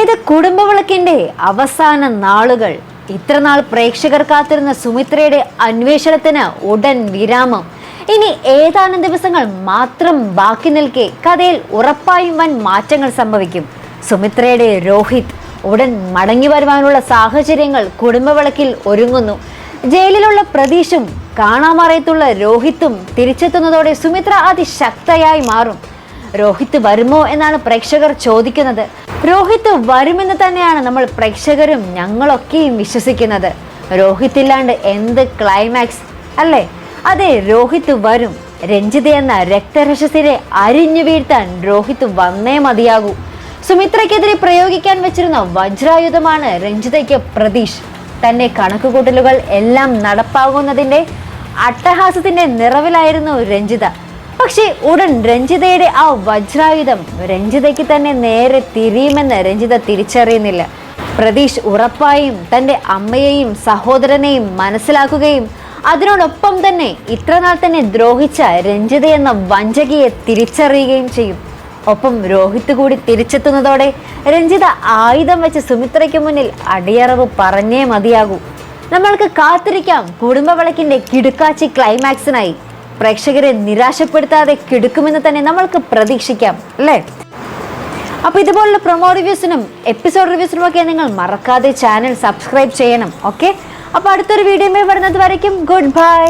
ഇത് കുടുംബവിളക്കിന്റെ അവസാന നാളുകൾ. ഇത്രനാൾ പ്രേക്ഷകർ കാത്തിരുന്ന സുമിത്രയുടെ അന്വേഷണത്തിന് ഉടൻ വിരാമം. ഇനി ഏതാനും ദിവസങ്ങൾ മാത്രം ബാക്കി നിൽക്കെ കഥയിൽ ഉറപ്പായും വൻ മാറ്റങ്ങൾ സംഭവിക്കും. സുമിത്രയുടെ രോഹിത് ഉടൻ മടങ്ങി വരുവാനുള്ള സാഹചര്യങ്ങൾ കുടുംബവിളക്കിൽ ഒരുങ്ങുന്നു. ജയിലിലുള്ള പ്രതീഷും കാണാമറയത്തുള്ള രോഹിത്തും തിരിച്ചെത്തുന്നതോടെ സുമിത്ര അതിശക്തയായി മാറും. രോഹിത് വരുമോ എന്നാണ് പ്രേക്ഷകർ ചോദിക്കുന്നത്. രോഹിത് വരുമെന്ന് തന്നെയാണ് നമ്മൾ പ്രേക്ഷകരും ഞങ്ങളൊക്കെയും വിശ്വസിക്കുന്നത്. രോഹിത് ഇല്ലാണ്ട് എന്ത് ക്ലൈമാക്സ് അല്ലേ? അതെ രോഹിത് വരും. രഞ്ജിത എന്ന രക്തരക്ഷസിനെ അരിഞ്ഞു വീഴ്ത്താൻ രോഹിത് വന്നേ മതിയാകൂ. സുമിത്രയ്ക്കെതിരെ പ്രയോഗിക്കാൻ വെച്ചിരുന്ന വജ്രായുധമാണ് രഞ്ജിതയ്ക്ക് പ്രതീഷ്. തന്റെ കണക്കുകൂട്ടലുകൾ എല്ലാം നടപ്പാകുന്നതിന്റെ അട്ടഹാസത്തിന്റെ നിറവിലായിരുന്നു രഞ്ജിത. പക്ഷേ ഉടൻ രഞ്ജിതയുടെ ആ വജ്രായുധം രഞ്ജിതയ്ക്ക് തന്നെ നേരെ തിരിയുമെന്ന് രഞ്ജിത തിരിച്ചറിയുന്നില്ല. പ്രതീഷ് ഉറപ്പായും തന്റെ അമ്മയെയും സഹോദരനെയും മനസ്സിലാക്കുകയും അതിനോടൊപ്പം തന്നെ ഇത്രനാൾ തന്നെ ദ്രോഹിച്ച രഞ്ജിത എന്ന വഞ്ചകിയെ തിരിച്ചറിയുകയും ചെയ്യും. ഒപ്പം രോഹിത് കൂടി തിരിച്ചെത്തുന്നതോടെ രഞ്ജിത ആയുധം വെച്ച് സുമിത്രയ്ക്ക് മുന്നിൽ അടിയറവ് പറഞ്ഞേ മതിയാകൂ. നമ്മൾക്ക് കാത്തിരിക്കാം. കുടുംബവിളക്കിന്റെ കിടുക്കാച്ചി ക്ലൈമാക്സിനായി പ്രേക്ഷകരെ നിരാശപ്പെടുത്താതെ കിടക്കുമെന്ന് തന്നെ നമ്മൾക്ക് പ്രതീക്ഷിക്കാം അല്ലേ? അപ്പോൾ ഇതുപോലുള്ള പ്രൊമോ റിവ്യൂസിനും എപ്പിസോഡ് റിവ്യൂസിനും ഒക്കെ നിങ്ങൾ മറക്കാതെ ചാനൽ സബ്സ്ക്രൈബ് ചെയ്യണം ഓക്കെ അപ്പോൾ അടുത്തൊരു വീഡിയോയിൽ വരുന്നത് വരയ്ക്കും. Good bye